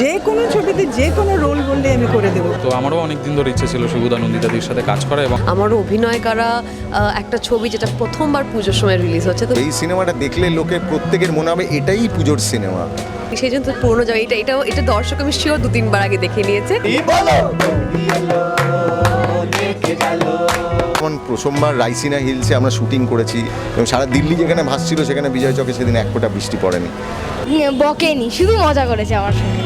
যে কোনো ছবিতে যে কোনো রোল বললে আমি করে দেবো। তো আমারও অনেক দিন ধরে ইচ্ছে ছিল শুভদা নন্দিতাদির সাথে কাজ করা এবং আমারও অভিনয় করা একটা ছবি যেটা প্রথমবার পুজোর সময় রিলিজ হচ্ছে তো এই সিনেমাটা দেখলে লোকে প্রত্যেকের মনে হবে এটাই পুজোর সিনেমা। সেই জন্য তো পুরোনো যাবে এটা এটাও এটা দর্শক আমি শিওর দু তিনবার আগে দেখে নিয়েছে। যেমন প্রথমবার রাইসিনা হিলসে আমরা শুটিং করেছি এবং সারা দিল্লি যেখানে ভাসছিল, সেখানে বিজয় চকে সেদিন এক ফোঁটা বৃষ্টি পড়েনি। বকেনি, শুধু মজা করেছে আমার সঙ্গে।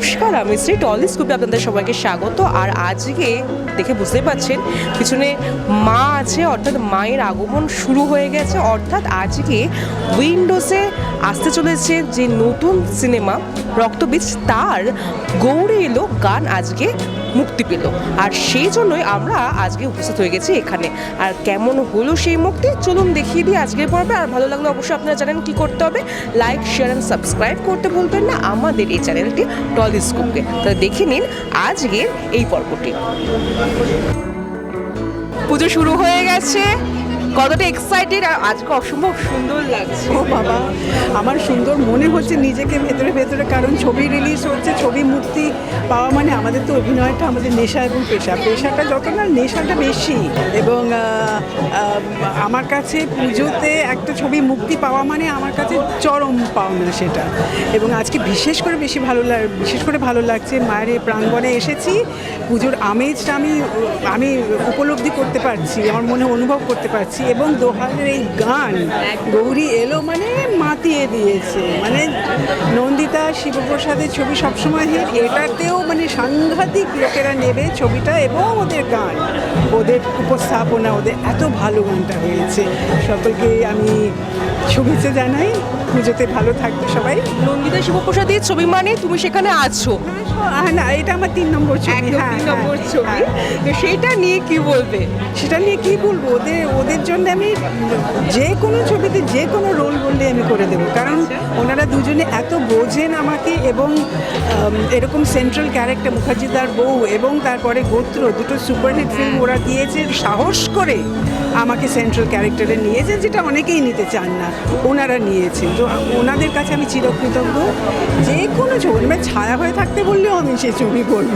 নমস্কার, আমি শ্রী টলি স্কুপে আপনাদের সবাইকে স্বাগত। আর আজকে দেখে বুঝতে পারছেন পিছনে মা আছে, অর্থাৎ মায়ের আগমন শুরু হয়ে গেছে। অর্থাৎ আজকে উইন্ডোসে আসতে চলেছে যে নতুন সিনেমা, রক্তবীজ, তার গৌরী এলো গান আজকে মুক্তি পেল। আর সেই জন্যই আমরা আজকে উপস্থিত হয়ে গেছি এখানে। আর কেমন হলো সেই মুক্তি? চলুন দেখিয়ে দিই আজকের পর্বে। আর ভালো লাগলে অবশ্যই আপনারা জানেন কি করতে হবে। লাইক শেয়ার অ্যান্ড সাবস্ক্রাইব করতে ভুলবেন না। আমাদের এই চ্যানেলটি টলিস্কোপকে তাহলে দেখে নিন আজকের এই পর্বটি। পুজো শুরু হয়ে গেছে। কতটা এক্সাইটেড আর আজকে অসম্ভব সুন্দর লাগছে। ও বাবা, আমার সুন্দর মনে হচ্ছে নিজেকে ভেতরে ভেতরে, কারণ ছবি রিলিজ হচ্ছে, ছবি মুক্তি পাওয়া মানে আমাদের তো অভিনয়টা আমাদের নেশা এবং পেশা। পেশাটা যত না, নেশাটা বেশি। এবং আমার কাছে পুজোতে একটা ছবি মুক্তি পাওয়া মানে আমার কাছে চরম পাওনা সেটা। এবং আজকে বিশেষ করে বেশি ভালো লাগ বিশেষ করে ভালো লাগছে, মায়ের প্রাঙ্গণে এসেছি। পুজোর আমেজটা আমি আমি উপলব্ধি করতে পারছি, আমার মনে অনুভব করতে পারছি। এবং দোহারের এই গান গৌরী এলো মানে মাতিয়ে দিয়েছে। মানে নন্দিতা শিবপ্রসাদের ছবি সবসময় হিট এটাতেও মানে সাংঘাতিক লোকেরা নেবে ছবিটা এবং ওদের গান। ওদের উপস্থাপনা, ওদের এত ভালো গানটা হয়েছে। সকলকে আমি শুভেচ্ছা জানাই। পুজোতে ভালো থাকবে সবাই। নন্দিতা শিবপ্রসাদের ছবি মানে তুমি সেখানে আছো। হ্যাঁ না এটা আমার তিন নম্বর ছবি। হ্যাঁ তিন নম্বর হ্যাঁ, ছবি। হ্যাঁ। তো সেইটা নিয়ে কি বলবে? সেটা নিয়ে কি বলব? ওদের ওদের জন্য আমি যে কোনো ছবিতে যে কোনো রোল বললে আমি করে দেবো। কারণ ওনারা দুজনে এত বোঝেন আমাকে এবং এরকম সেন্ট্রাল ক্যারেক্টার মুখার্জিদার বউ এবং তারপরে গোত্র দুটো সুপারহিট ফিল্ম ওরা দিয়েছে। সাহস করে আমাকে সেন্ট্রাল ক্যারেক্টারে নিয়েছে যেটা অনেকেই নিতে চান না। ওনারা নিয়েছেন। তো ওনাদের কাছে আমি চিরকৃতজ্ঞ। যে কোনো ছবি মানে ছায়া হয়ে থাকতে বললেও আমি সেই ছবি করব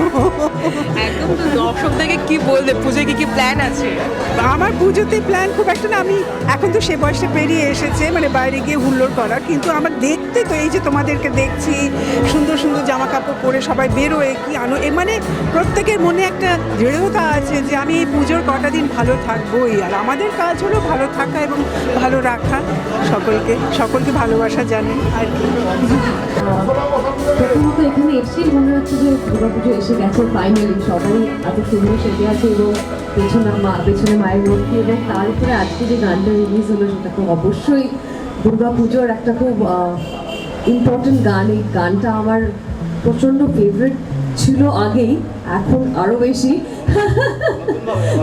একদম তো দর্শকদেরকে কি বলবে? পুজোয় কি কি প্ল্যান আছে? আমার পুজোতে প্ল্যান খুব একটা না আমি এখন তো সে বয়সে পেরিয়ে এসেছে মানে বাইরে গিয়ে হুল্লোড় করা কিন্তু আমার দেখতে তো এই যে তোমাদেরকে দেখছি সুন্দর সুন্দর জামা কাপড় পরে সবাই বেরোয় কি আনো এ মানে প্রত্যেকের মনে একটা দৃঢ়তা আছে যে আমি এই পুজোর কটা দিন ভালো থাকবোই। আর আমাদের কাজ হলো ভালো থাকা এবং ভালো রাখা। সকলকে সকলকে ভালোবাসা জানেন আর কি। প্রথমত এখানে এসেই মনে হচ্ছে যে দুর্গাপুজো এসে গেছে ফাইনালি সবাই এত সুন্দর সেজে আছে এবং পেছনে মা, পেছনে মায়ের মূর্তি এবং তার উপরে আজকে যে গানটা রিলিজ হলো সেটা খুব অবশ্যই দুর্গাপুজোর একটা খুব ইম্পর্টেন্ট গান। এই গানটা আমার প্রচণ্ড ফেভারিট ছিল আগেই, এখন আরও বেশি।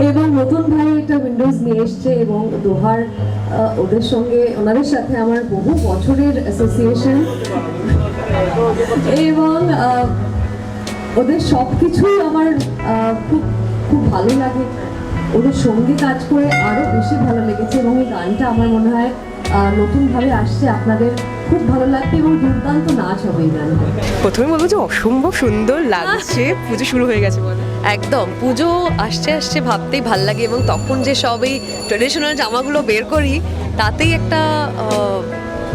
এবং নতুন ভাই একটা উইন্ডোজ নিয়ে এসছে এবং দোহার ওদের সঙ্গে, ওনাদের সাথে আমার বহু বছরের অ্যাসোসিয়েশন এবং ওদের সব কিছুই আমার খুব খুব ভালো লাগে। ওদের সঙ্গে কাজ করে আরও বেশি ভালো লেগেছে এবং এই গানটা আমার মনে হয় নতুনভাবে আসছে আপনাদের খুব ভালো লাগবে এবং দুর্দান্ত নাচ হবে প্রথমে বলব যে অসম্ভব সুন্দর লাগছে পুজো শুরু হয়ে গেছে বলে। একদম পুজো আসছে আসছে ভাবতেই ভালো লাগে এবং তখন যে সব এই ট্রেডিশনাল জামাগুলো বের করি তাতেই একটা আহ,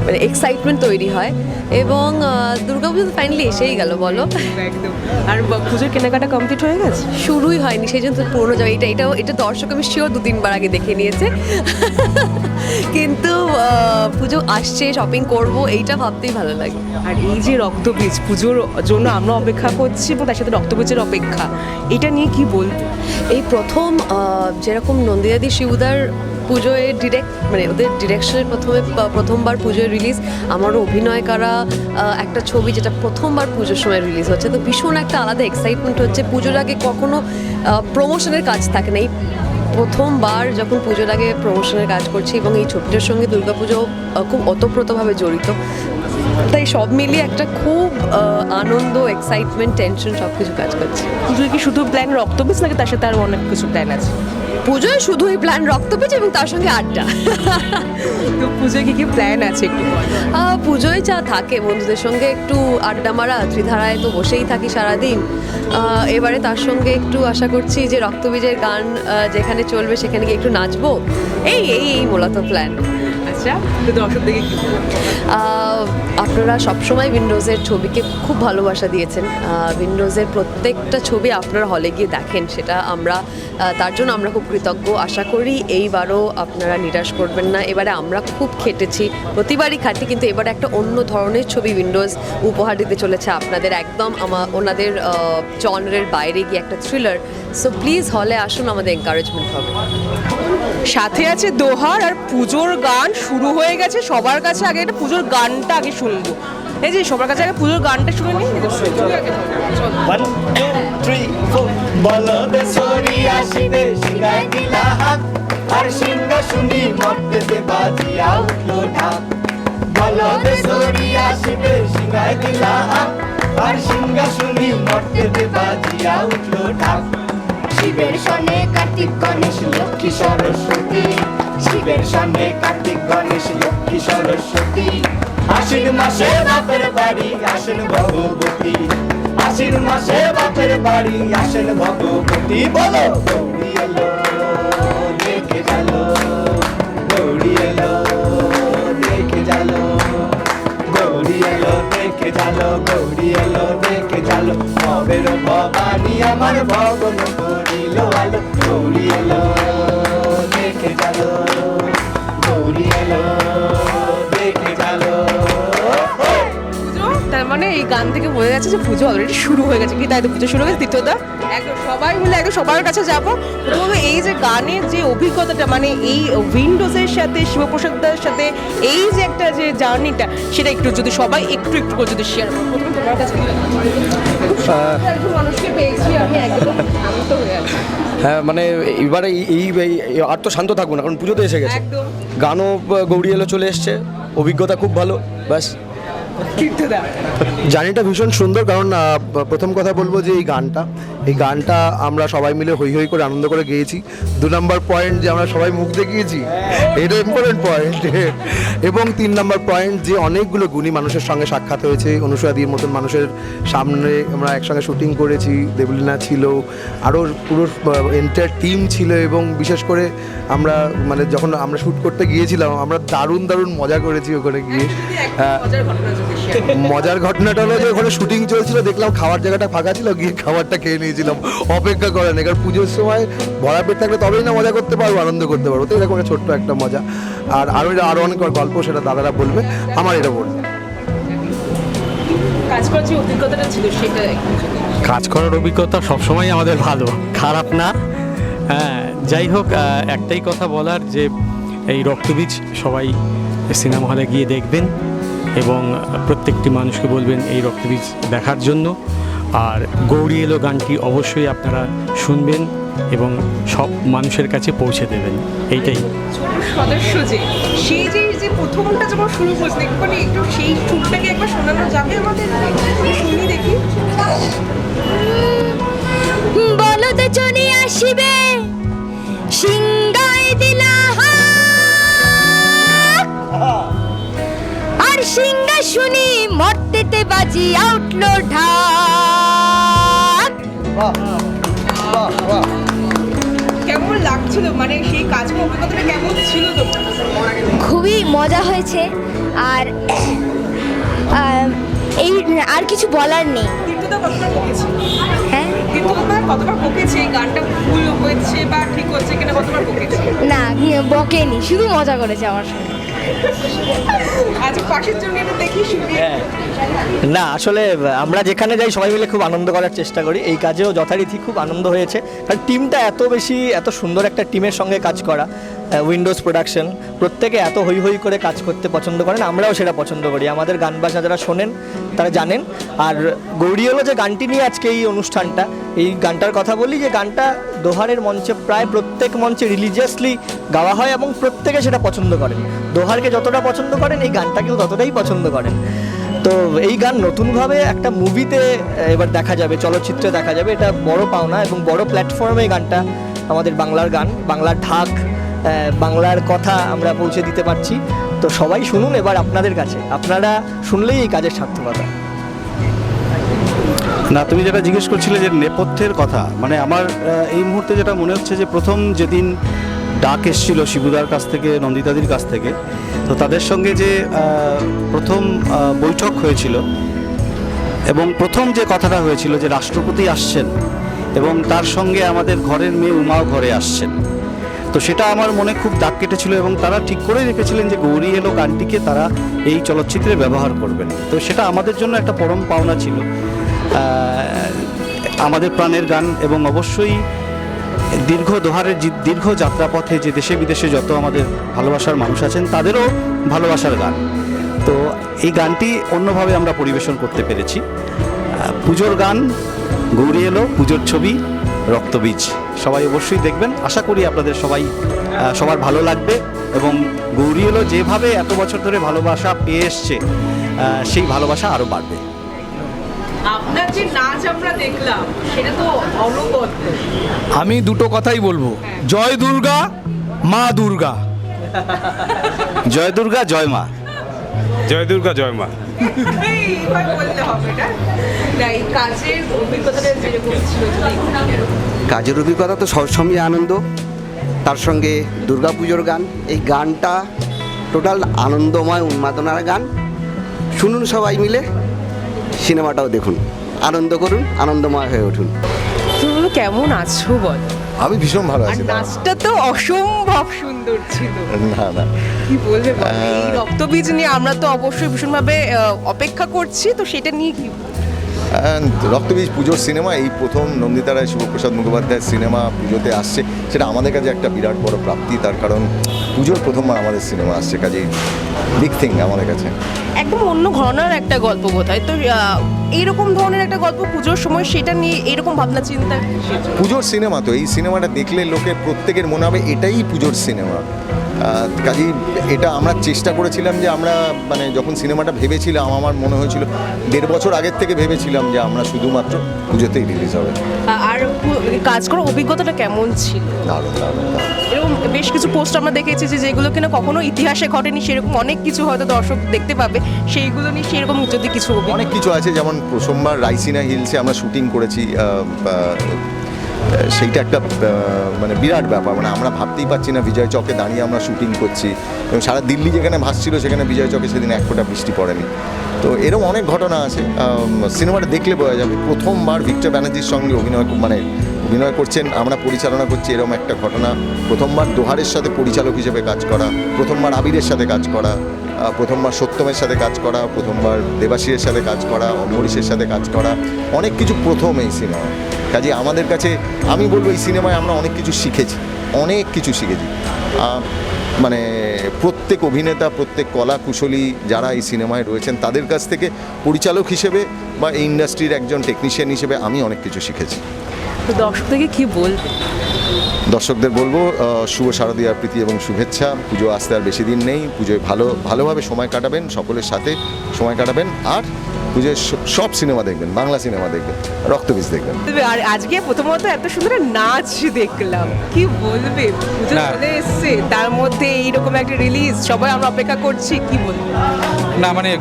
মানে এক্সাইটমেন্ট তৈরি হয় এবং আহ, দুর্গাপুজো তো ফাইনালি এসেই গেল বলো? একদম। আর পুজোর কেনাকাটা কমপ্লিট হয়ে গেছে? শুরুই হয়নি সেই জন্য পুরোনো যাবে এটা এটাও এটা দর্শক আমি শিওর দু তিনবার আগে দেখে নিয়েছে। কিন্তু পুজো আসছে শপিং করব এইটা ভাবতেই ভালো লাগে। আর এই যে রক্তবীজ পুজোর জন্য আমরা অপেক্ষা করছি এবং তার সাথে রক্তবীজের অপেক্ষা। এটা নিয়ে কি বলব? এই প্রথম যেরকম নন্দিয়াদি শিবুদার পুজোয় ডিরেক্ট মানে ওদের ডিরেকশনের প্রথমে প্রথমবার পুজোয় রিলিজ আমারও অভিনয় করা একটা ছবি যেটা প্রথমবার পুজোর সময় রিলিজ হচ্ছে। তো ভীষণ একটা আলাদা এক্সাইটমেন্ট হচ্ছে। পুজোর আগে কখনো প্রমোশনের কাজ থাকে না। এই প্রথমবার যখন পুজোর আগে প্রমোশনের কাজ করছি এবং এই ছবিটার সঙ্গে দুর্গাপুজো খুব ওতপ্রোতভাবে জড়িত। তাই সব মিলিয়ে একটা খুব আনন্দ এক্সাইটমেন্ট টেনশন সব কিছু কাজ করছে। পুজোয় কি শুধু প্ল্যান রক্তবীজ নাকি তার সাথে আরও অনেক কিছু প্ল্যান আছে? পুজোয় শুধুই প্ল্যান রক্তবীজ এবং তার সঙ্গে আড্ডা। তো পুজোয় কি কি প্ল্যান আছে একটু। পুজোয় যা থাকে বন্ধুদের সঙ্গে একটু আড্ডা মারা ত্রিধারায় তো বসেই থাকি সারাদিন। এবারে তার সঙ্গে একটু আশা করছি যে রক্তবীজের গান যেখানে চলবে সেখানে গিয়ে একটু নাচবো। এই এই এই মূলত প্ল্যান আপনারা সবসময় উইন্ডোজের ছবিকে খুব ভালোবাসা দিয়েছেন। উইন্ডোজের প্রত্যেকটা ছবি আপনারা হলে গিয়ে দেখেন, সেটা আমরা তার জন্য আমরা খুব কৃতজ্ঞ। আশা করি এইবারও আপনারা নিরাশ করবেন না। এবারে আমরা খুব খেটেছি, প্রতিবারই খাটি, কিন্তু এবারে একটা অন্য ধরনের ছবি উইন্ডোজ উপহার দিতে চলেছে আপনাদের। একদম আমার ওনাদের জনরের বাইরে গিয়ে একটা থ্রিলার সো প্লিজ হলে আসুন আমাদের এনকারেজমেন্ট হবে। সাথে আছে দোহার আর পুজোর গান শুরু হয়ে গেছে। সবার কাছে আগে এটা পুজোর গানটা আগে শুনব। এই যে সবার কাছে আগে পুজোর গানটা শুনে নিই। আর সিংহ শুনি মর্তেতে বাজিয়া উঠল ঢাক। বলদে সরি আসিবে সিংহায় দিলা আর সিংহ শুনি মর্তেতে বাজিয়া উঠল ঢাক। শিবের সনে কার্তিক গণেশ, লক্ষ্মী সরস্বতী। শিবের সনে কার্তিক গণেশ, লক্ষ্মী সরস্বতী। আশ্বিন মাসে বাপের বাড়ি আসেন ভগবতী। আশ্বিন মাসে বাপের বাড়ি আসেন ভগবতী। বলো, গৌরী এলো, দেখে গেলো গৌরী এলো, দেখে গেলো গৌরী এলো, দেখে গেলো ভবের ভবানী আমার ভগন করিল আলো, গৌরী এলো, দেখে চালো, গৌরী এলো মানে এই গান থেকে বোঝা যাচ্ছে যে পুজো অলরেডি শুরু হয়ে গেছে। কি তাই তো পুজো শুরু হয়ে গেছে দ্বিতীয়টা একদম সবাই মিলে একদম সবার কাছে যাব। প্রথমে এই যে গানের যে অভিজ্ঞতাটা মানে এই উইন্ডোজের সাথে শিবপ্রসাদের সাথে এই যে একটা যে জার্নিটা সেটা একটু যদি সবাই একটু একটু করে যদি শেয়ার করো। প্রথমে তোমার কাছে খুব সুন্দর একজন মানুষকে পেয়েছি আমি একদম আনন্দ হয়ে আছি। হ্যাঁ মানে এবারে এই- আর তো শান্ত থাকব না কারণ পুজোতে এসে গেছে। গানও গৌরী এলো চলে এসছে অভিজ্ঞতা খুব ভালো ব্যাস। তীর্থদা জার্নিটা ভীষণ সুন্দর কারণ প্রথম কথা বলব যে এই গানটা এই গানটা আমরা সবাই মিলে হই হই করে আনন্দ করে গেয়েছি। দু নম্বর পয়েন্ট যে আমরা সবাই মুখ দেখিয়েছি এটা ইম্পর্টেন্ট পয়েন্ট এবং তিন নম্বর পয়েন্ট যে অনেকগুলো গুণী মানুষের সঙ্গে সাক্ষাৎ হয়েছে। অনুসুয়াদির মতন মানুষের সামনে আমরা একসঙ্গে শুটিং করেছি দেবলীনা ছিল আরও পুরো এন্টার টিম ছিল এবং বিশেষ করে আমরা মানে যখন আমরা শ্যুট করতে গিয়েছিলাম আমরা দারুণ দারুণ মজা করেছি ওখানে গিয়ে। মজার ঘটনাটা হলো যে ওখানে শুটিং চলছিল দেখলাম খাওয়ার জায়গাটা ফাঁকা ছিল গিয়ে খাবারটা খেয়ে নিয়েছিলাম। অপেক্ষা করে না কারণ পুজোর সময় ভরা পেট থাকলে তবেই না মজা করতে পারব আনন্দ করতে পারব। তো এরকম একটা ছোট্ট একটা মজা। আর আরও আরও অনেক গল্প সেটা দাদারা বলবে আমার এটা বলবে। কাজ করার যে অভিজ্ঞতাটা ছিল সেটা কাজ করার অভিজ্ঞতা সবসময় আমাদের ভালো খারাপ না। হ্যাঁ যাই হোক একটাই কথা বলার যে এই রক্তবীজ সবাই সিনেমা হলে গিয়ে দেখবেন। এবং প্রত্যেকটি মানুষকে বলবেন এই রক্তবীজ দেখার জন্য। আর গৌরী এলো গানটি অবশ্যই আপনারা শুনবেন এবং সব মানুষের কাছে পৌঁছে দেবেন। এইটাই। সদস্য যে সেই যে যে প্রথমটা যখন শুরু করছে একটুখানি একটু সেই সুরটাকে একবার শোনানো যাবে আমাদের? শুনি দেখি। চলে আসিবে সিংহায় দিলা হাত। আর সিংহা শুনি মর্তেতে বাজি আউটলো ঢাক। কেমন লাগছিল? মানে সেই কাজ অভিজ্ঞতাটা কেমন ছিল খুবই মজা হয়েছে। আর এই আর কিছু বলার নেই। তীর্থদা কতবার বকেছে? হ্যাঁ? তীর্থদা কতবার বকেছে? এই গানটা ভুল হয়েছে বা ঠিক হচ্ছে কিনা না বকেনি শুধু মজা করেছে আমার সঙ্গে। হ্যাঁ। না, আসলে আমরা যেখানে যাই সবাই মিলে খুব আনন্দ করার চেষ্টা করি। এই কাজেও যথারীতি খুব আনন্দ হয়েছে। কারণ টিমটা এত বেশি, এত সুন্দর একটা টিমের সঙ্গে কাজ করা। উইন্ডোজ প্রোডাকশন প্রত্যেকে এত হই হই করে কাজ করতে পছন্দ করেন, আমরাও সেটা পছন্দ করি। আমাদের গান বাজনা যারা শোনেন, তারা জানেন। আর গৌরী হলো যে গানটি নিয়ে আজকে এই অনুষ্ঠানটা। এই গানটার কথা বলি যে গানটা দোহারের মঞ্চে প্রায় প্রত্যেক মঞ্চে রিলিজিয়াসলি গাওয়া হয় এবং প্রত্যেকে সেটা পছন্দ করেন। দোহারকে যতটা পছন্দ করেন, এই গানটাকেও ততটাই পছন্দ করেন। তো এই গান নতুনভাবে একটা মুভিতে এবার দেখা যাবে, চলচ্চিত্রে দেখা যাবে, এটা বড় পাওনা এবং বড় প্ল্যাটফর্মে গানটা আমাদের বাংলার গান, বাংলার ঢাক বাংলার কথা আমরা পৌঁছে দিতে পারছি। তো সবাই শুনুন এবার আপনাদের কাছে। আপনারা শুনলেই এই কাজের সার্থকতা। না, তুমি যেটা জিজ্ঞেস করছিলে যে নেপথ্যের কথা মানে আমার এই মুহূর্তে যেটা মনে হচ্ছে যে প্রথম যেদিন ডাক এসেছিল শিবুদার কাছ থেকে, নন্দিতাদির কাছ থেকে। তো তাদের সঙ্গে যে প্রথম বৈঠক হয়েছিল এবং প্রথম যে কথাটা হয়েছিল যে রাষ্ট্রপতি আসছেন এবং তার সঙ্গে আমাদের ঘরের মেয়ে উমাও ঘরে আসছেন। তো সেটা আমার মনে খুব দাগ কেটেছিল এবং তারা ঠিক করে রেখেছিলেন যে গৌরী এলো গানটিকে তারা এই চলচ্চিত্রে ব্যবহার করবেন। তো সেটা আমাদের জন্য একটা পরম পাওনা ছিল। আমাদের প্রাণের গান এবং অবশ্যই দীর্ঘ দোহারের দীর্ঘ যাত্রাপথে যে দেশে বিদেশে যত আমাদের ভালোবাসার মানুষ আছেন, তাদেরও ভালোবাসার গান। তো এই গানটি অন্যভাবে আমরা পরিবেশন করতে পেরেছি। পুজোর গান, গৌরী এলো, পুজোর ছবি, রক্তবীজ। সবাই অবশ্যই দেখবেন। আশা করি আপনাদের সবাই সবার ভালো লাগবে এবং গৌরী এলো যেভাবে এত বছর ধরে ভালোবাসা পেয়ে এসছে সেই ভালোবাসা আরও বাড়বে। আপনার যে নাচ আমরা দেখলাম সেটা তো অনবদ্য। আমি দুটো কথাই বলব। জয় দুর্গা মা দুর্গা। জয় দুর্গা জয় মা। জয় দুর্গা জয় মা। কাজের অভিজ্ঞতা তো সবসময় আনন্দ। তার সঙ্গে দুর্গাপুজোর গান এই গানটা টোটাল আনন্দময় উন্মাদনার গান। শুনুন সবাই মিলে। সিনেমাটাও দেখুন। আনন্দ করুন আনন্দময় হয়ে উঠুন। তুমি কেমন আছো বল? আমি ভীষণ ভালো আছি। নাচটা তো অসম্ভব সুন্দর ছিল। না না। কি বলবে রক্তবীজ নিয়ে আমরা তো অবশ্যই ভীষণভাবে অপেক্ষা করছি তো সেটা নিয়ে কি রক্তবীজ পুজোর সিনেমা এই প্রথম নন্দিতা রায় শিবপ্রসাদ মুখোপাধ্যায়ের সিনেমা পুজোতে আসছে। সেটা আমাদের কাছে একটা বিরাট বড় প্রাপ্তি তার কারণ পুজোর প্রথমবার আমাদের সিনেমা আসছে কাজেই বিগ থিং আমাদের কাছে। একদম অন্য ঘরনার একটা গল্প বোধহয় তো আহ, এইরকম ধরনের একটা গল্প পুজোর সময় সেটা নিয়ে এরকম ভাবনা চিন্তা পুজোর সিনেমা তো এই সিনেমাটা দেখলে লোকে প্রত্যেকের মনে হবে এটাই পুজোর সিনেমা। কাজেই এটা আমরা চেষ্টা করেছিলাম যে আমরা মানে যখন সিনেমাটা ভেবেছিলাম আমার মনে হয়েছিল দেড় বছর আগের থেকে ভেবেছিলাম যে আমরা শুধুমাত্র পুজোতেই রিলিজ হবে। আর কাজ করার অভিজ্ঞতাটা কেমন ছিল? দারুণ দারুণ। এরকম বেশ কিছু পোস্ট আমরা দেখেছি যে যেগুলো কিনা কখনো ইতিহাসে ঘটেনি সেরকম অনেক কিছু হয়তো দর্শক দেখতে পাবে। সেইগুলো নিয়ে সেরকম যদি কিছু অনেক কিছু আছে যেমন প্রথমবার রাইসিনা হিলসে আমরা শুটিং করেছি সেইটা একটা মানে বিরাট ব্যাপার। মানে আমরা ভাবতেই পারছি না বিজয় চকে দাঁড়িয়ে আমরা শুটিং করছি। এবং সারা দিল্লি যেখানে ভাসছিল, সেখানে বিজয় চকে সেদিন এক ফোঁটা বৃষ্টি পড়েনি। তো এরকম অনেক ঘটনা আছে। সিনেমাটা দেখলে বোঝা যাবে, প্রথমবার ভিক্টর ব্যানার্জির সঙ্গে অভিনয় মানে অভিনয় করছেন, আমরা পরিচালনা করছি এরকম একটা ঘটনা। প্রথমবার দোহারের সাথে পরিচালক হিসেবে কাজ করা, প্রথমবার আবিরের সাথে কাজ করা প্রথমবার সত্যমের সাথে কাজ করা, প্রথমবার দেবাশিসের সাথে কাজ করা, অম্বরীশের সাথে কাজ করা, অনেক কিছু প্রথম এই সিনেমা। কাজে আমাদের কাছে আমি বলব এই সিনেমায় আমরা অনেক কিছু শিখেছি অনেক কিছু শিখেছি। মানে প্রত্যেক অভিনেতা প্রত্যেক কলা কুশলী যারা এই সিনেমায় রয়েছেন তাদের কাছ থেকে পরিচালক হিসেবে বা এই ইন্ডাস্ট্রির একজন টেকনিশিয়ান হিসেবে আমি অনেক কিছু শিখেছি। তো দর্শক থেকে কি বলবে? দর্শকদের বলব শুভ শারদীয়ার প্রীতি এবং শুভেচ্ছা। পুজো আসতে আর বেশি দিন নেই পুজোয় ভালো ভালোভাবে সময় কাটাবেন সকলের সাথে সময় কাটাবেন। আর পুজোয় সব সিনেমা দেখবেন বাংলা সিনেমা দেখবেন রক্তবীজ দেখবেন। আর আজকে প্রথমত এত সুন্দর একটা নাচ দেখলাম কি বলবে? পুজো চলে এসছে তার মধ্যে এইরকম একটা রিলিজ সবাই আমরা অপেক্ষা করছি কি বলব? না মানে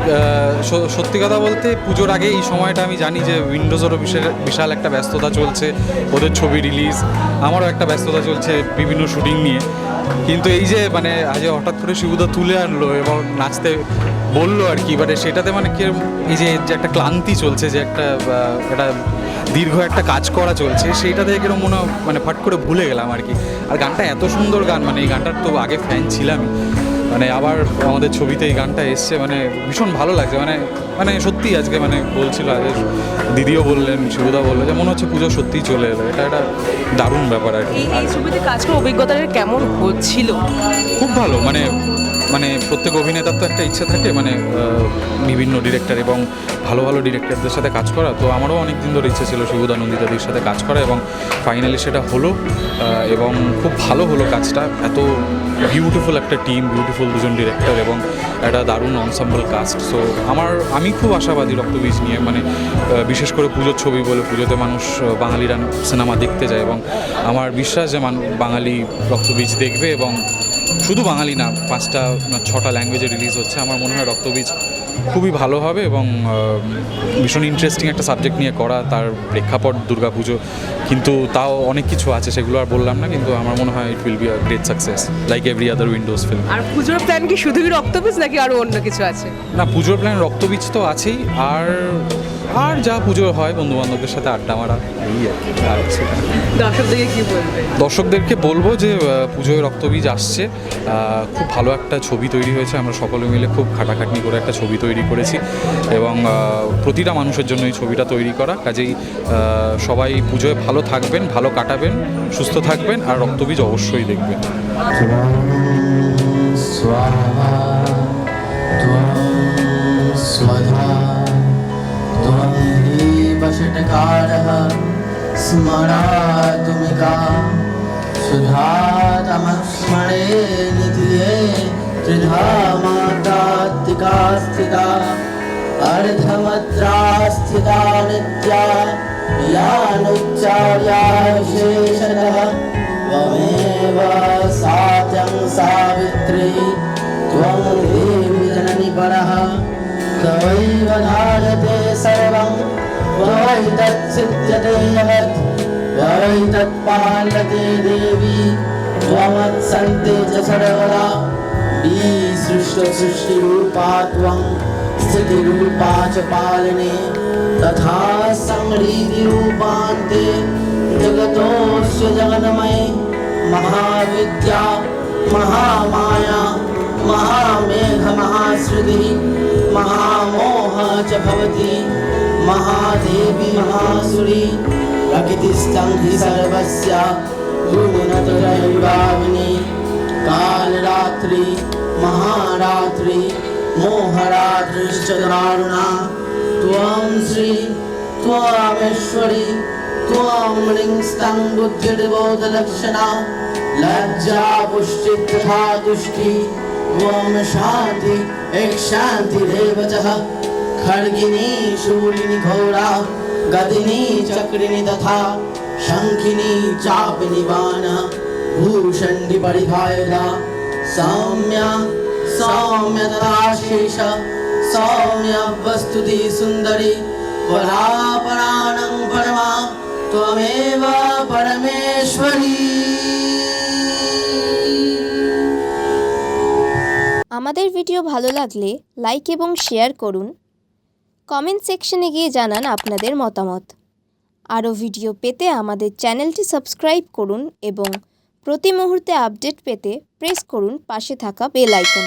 সত্যি কথা বলতে পুজোর আগে এই সময়টা আমি জানি যে উইন্ডোজেরও বিশাল বিশাল একটা ব্যস্ততা চলছে ওদের ছবি রিলিজ আমারও একটা ব্যস্ততা চলছে বিভিন্ন শুটিং নিয়ে। কিন্তু এই যে মানে আজ হঠাৎ করে শিবুদা তুলে আনলো এবং নাচতে বলল আর কি মানে সেটাতে মানে কি এই যে যে একটা ক্লান্তি চলছে, যে একটা একটা দীর্ঘ একটা কাজ করা চলছে, সেইটা থেকে কীরকম মনে মানে ফাট করে ভুলে গেলাম আর কি। আর গানটা এত সুন্দর গান মানে এই গানটার তো আগে ফ্যান ছিলামই। মানে আবার আমাদের ছবিতে এই গানটা এসছে মানে ভীষণ ভালো লাগছে মানে মানে সত্যি আজকে মানে বলছিল আজকে দিদিও বললেন শিবুদা বলল যে মনে হচ্ছে পুজো সত্যিই চলে এলো এটা একটা দারুণ ব্যাপার আর কি। এই এই ছবিতে কাজ করার অভিজ্ঞতাটা কেমন হচ্ছিল? খুব ভালো মানে মানে প্রত্যেক অভিনেতার তো একটা ইচ্ছে থাকে মানে বিভিন্ন ডিরেক্টর এবং ভালো ভালো ডিরেক্টরদের সাথে কাজ করা। তো আমারও অনেক দিন ধরে ইচ্ছে ছিল শিবুদা নন্দিতাদির সাথে কাজ করা এবং ফাইনালি সেটা হলো এবং খুব ভালো হলো কাজটা। এত বিউটিফুল একটা টিম বিউটিফুল দুজন ডিরেক্টর এবং একটা দারুণ অনসাম্বল কাস্ট সো আমার, আমি খুব আশাবাদী রক্তবীজ নিয়ে মানে বিশেষ করে পুজোর ছবি বলে পুজোতে মানুষ বাঙালিরা সিনেমা দেখতে যায় এবং আমার বিশ্বাস যে বাঙালি রক্তবীজ দেখবে এবং শুধু বাঙালি না পাঁচটা না ছটা ল্যাঙ্গুয়েজে রিলিজ হচ্ছে। আমার মনে হয় রক্তবীজ খুবই ভালো হবে এবং ভীষণ ইন্টারেস্টিং একটা সাবজেক্ট নিয়ে করা তার প্রেক্ষাপট দুর্গাপুজো কিন্তু তাও অনেক কিছু আছে সেগুলো আর বললাম না কিন্তু আমার মনে হয় it will be a great success like every other Windows film আর পুজোর প্ল্যান কি শুধুই রক্তবীজ নাকি আরও অন্য কিছু আছে? না পুজোর প্ল্যান রক্তবীজ তো আছেই আর আর যা পুজো হয় বন্ধু বান্ধবদের সাথে আড্ডা মারা। এই আর কি। দর্শকদেরকে কি বলবে? দর্শকদেরকে বলব যে পুজোয় রক্তবীজ আসছে। খুব ভালো একটা ছবি তৈরি হয়েছে। আমরা সকলে মিলে খুব খাটাখাটনি করে একটা ছবি তৈরি করেছি। এবং প্রতিটা মানুষের জন্য এই ছবিটা তৈরি করা। কাজেই সবাই পুজোয় ভালো থাকবেন ভালো কাটাবেন সুস্থ থাকবেন আর রক্তবীজ অবশ্যই দেখবেন। स्मरातुमिका सुधातमस्मरे निधिये। त्रिधा मातात्तिका स्थिता। अर्धमद्रा स्थिता नित्या। यानुच्चार्या विशेषतः। त्वमेव सात्यं सावित्री। त्वं देवी जननि परः। त्वयैव धारते सर्वं त्वयैतत्सिद्ध्यते यत् त्वयैतत्पालते देवी त्वमत्सन्ते च सर्वदा सृष्टिरूपा त्वं स्थितिरूपा च पालने तथा संहृतिरूपान्ते जगतोऽस्य जगन्मये महाविद्या, महामाया महामेघमहाश्रुतिः महामोह च भवति। महादेवी महासुरी प्रकृतिस्थं हि सर्वस्य गुणतरैवाविनी कालरात्रि, महारात्रि मोहरात्रिश्च दारुणा त्वं श्री त्वामेश्वरी, त्वां लिङ्स्तं बुद्धिर्बोधलक्षणा। लज्जा पुष्टि तथा तुष्टि, त्वं शान्ति, एक शान्तिरेव च खड्गिनी शूलिनी घोरा गदिनी चक्रिणी तथा शङ्खिनी चापिनी बाण भूषण्डि परिधायदा सौम्य सौम्य तथा शेष सौम्य वस्तुति सुन्दरी परापराणं परमा त्वमेव परमेश्वरी আমাদের ভিডিও ভালো লাগলে লাইক এবং শেয়ার করুন কমেন্ট সেকশনে গিয়ে জানান আপনাদের মতামত। আরও ভিডিও পেতে আমাদের চ্যানেলটি সাবস্ক্রাইব করুন এবং প্রতি মুহূর্তে আপডেট পেতে প্রেস করুন পাশে থাকা বেল আইকন।